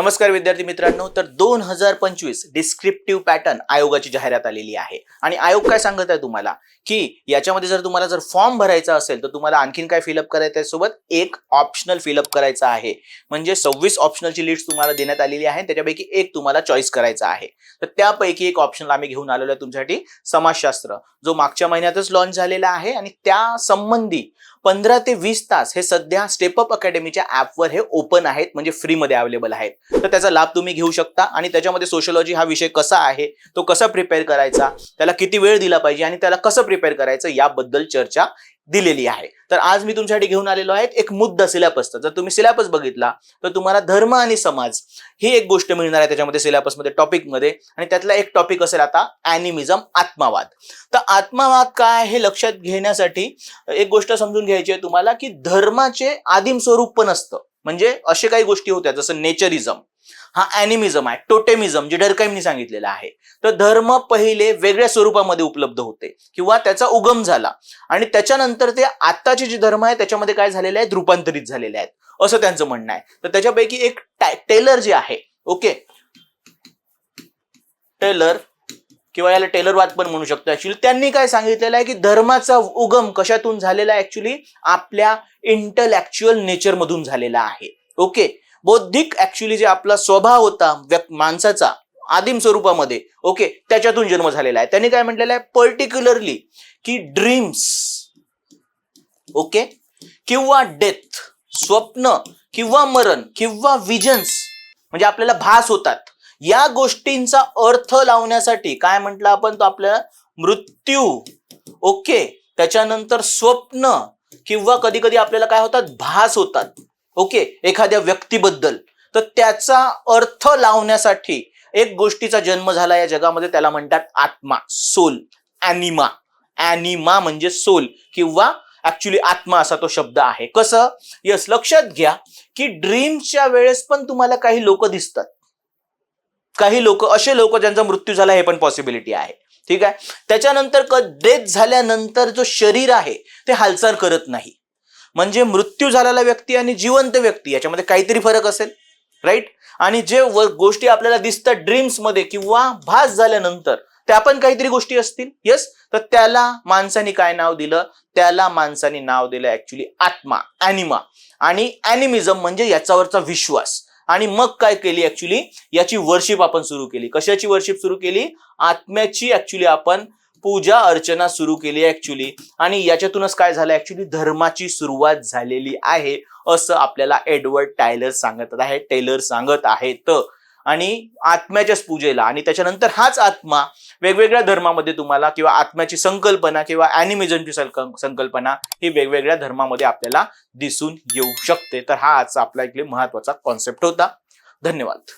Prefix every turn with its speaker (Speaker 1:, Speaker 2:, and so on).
Speaker 1: नमस्कार विद्यार्थी मित्रांनो तर दोन हजार पंचवीस डिस्क्रिप्टिव्ह पॅटर्न आयोगाची जाहिरात आलेली आहे. आणि आयोग काय सांगत आहे तुम्हाला? की याच्यामध्ये जर तुम्हाला जर फॉर्म भरायचा असेल तर तुम्हाला आणखीन काय फिलअप करायचं आहे सोबत? एक ऑप्शनल फिलअप करायचा आहे. म्हणजे सव्वीस ऑप्शनलची लिस्ट तुम्हाला देण्यात आलेली आहे. त्याच्यापैकी एक तुम्हाला चॉईस करायचा आहे. तर त्यापैकी एक ऑप्शनल आम्ही घेऊन आलेलो आहे तुमच्यासाठी समाजशास्त्र जो मागच्या महिन्यातच लॉन्च झालेला आहे. आणि त्या संबंधी पंधरा ते वीस तास हे सध्या स्टेपअप अकॅडमीच्या ऍपवर हे ओपन आहेत म्हणजे फ्रीमध्ये अवेलेबल आहेत. तर त्याचा लाभ तुम्ही घेऊ शकता आणि त्याच्यामध्ये सोशलॉजी हा विषय कसा आहे तो कसा प्रिपेअर करायचा त्याला किती वेळ दिला पाहिजे आणि त्याला कसं प्रिपेअर करायचं याबद्दल चर्चा दिलेली आहे. तर आज मी तुमच्यासाठी घेऊन आलेलो आहे एक मुद्दा सिलॅबसचा जर तुम्ही सिलॅबस बघितला तर तुम्हाला धर्म आणि समाज ही एक गोष्ट मिळणार आहे त्याच्यामध्ये सिलॅबसमध्ये टॉपिकमध्ये आणि त्यातला एक टॉपिक असेल आता अॅनिमिझम आत्मावाद. तर आत्मावाद काय हे लक्षात घेण्यासाठी एक गोष्ट समजून घ्यायची आहे तुम्हाला की धर्माचे आदिम स्वरूप पण असतं. म्हणजे असे काही गोष्टी होत्या जसं नेचरिझम हा अॅनिमिझम आहे टोटेमिझम जे डरकाईमनी सांगितलेलं आहे. तर धर्म पहिले वेगळ्या स्वरूपामध्ये उपलब्ध होते किंवा त्याचा उगम झाला. आणि त्याच्यानंतर ते आत्ताचे जे धर्म आहे त्याच्यामध्ये काय झालेले आहेत? रूपांतरित झालेले आहेत असं त्यांचं म्हणणं आहे. तर त्याच्यापैकी एक टेलर जे आहे ओके टेलर किंवा याला टेलरवाद पण म्हणू शकतो. ऍक्च्युली त्यांनी काय सांगितलेलं आहे की धर्माचा उगम कशातून झालेला आहे? ऍक्च्युली आपल्या इंटलॅक्च्युअल नेचरमधून झालेला आहे ओके बौद्धिक ऍक्च्युली जे आपला स्वभाव होता व्यक्- माणसाचा आदिम स्वरूपामध्ये ओके त्याच्यातून जन्म झालेला आहे. त्यांनी काय म्हटलेलं आहे? पर्टिक्युलरली की ड्रीम्स ओके किंवा डेथ स्वप्न किंवा मरण किंवा विजन्स म्हणजे आपल्याला भास होतात. या गोष्टींचा अर्थ लावण्यासाठी काय म्हटलं आपण? तो आपल्या मृत्यू ओके त्याच्यानंतर स्वप्न किंवा कधी कधी आपल्याला काय होतात? भास होतात. ओके एखाद्या व्यक्तीबद्दल. तर त्याचा अर्थ लावण्यासाठी एक गोष्टीचा जन्म झाला या जगामध्ये त्याला म्हणतात आत्मा सोल अॅनिमा अॅनिमा म्हणजे सोल किंवा ऍक्च्युली आत्मा असा तो शब्द आहे. कसं? यस लक्षात घ्या की ड्रीमच्या वेळेस पण तुम्हाला काही लोक दिसतात. काही लोक असे लोक ज्यांचा मृत्यू झाला हे पण पॉसिबिलिटी आहे. ठीक आहे? त्याच्यानंतर डेथ झाल्यानंतर जो शरीर आहे ते हालचाल करत नाही. म्हणजे मृत्यू झालेला व्यक्ती आणि जिवंत व्यक्ती याच्यामध्ये काहीतरी फरक असेल राईट आणि जे गोष्टी आपल्याला दिसतात ड्रीम्समध्ये किंवा भास झाल्यानंतर त्या पण काहीतरी गोष्टी असतील? येस तर त्याला माणसाने काय नाव दिलं? त्याला माणसाने नाव दिलं ऍक्च्युली आत्मा अॅनिमा आणि अॅनिमिझम म्हणजे याच्यावरचा विश्वास. आणि मग काय केली ऍक्च्युली याची वर्शिप आपण सुरू केली. कशाची वर्शिप सुरू केली? आत्म्याची ऍक्च्युली आपण पूजा अर्चना सुरू केली ऍक्च्युली आणि याच्यातूनच काय झालं ऍक्च्युली धर्माची सुरुवात झालेली आहे असं आपल्याला एडवर्ड टायलर सांगत आहे टेलर सांगत आहेत. आणि आत्म्याच्याच पूजेला आणि त्याच्यानंतर हाच आत्मा वेगवेगळ्या धर्मामध्ये तुम्हाला किंवा आत्म्याची संकल्पना किंवा अॅनिमिझमची संकल्पना ही वेगवेगळ्या धर्मामध्ये आपल्याला दिसून येऊ शकते. तर हा आजचा आपला इकडे महत्त्वाचा कॉन्सेप्ट होता. धन्यवाद.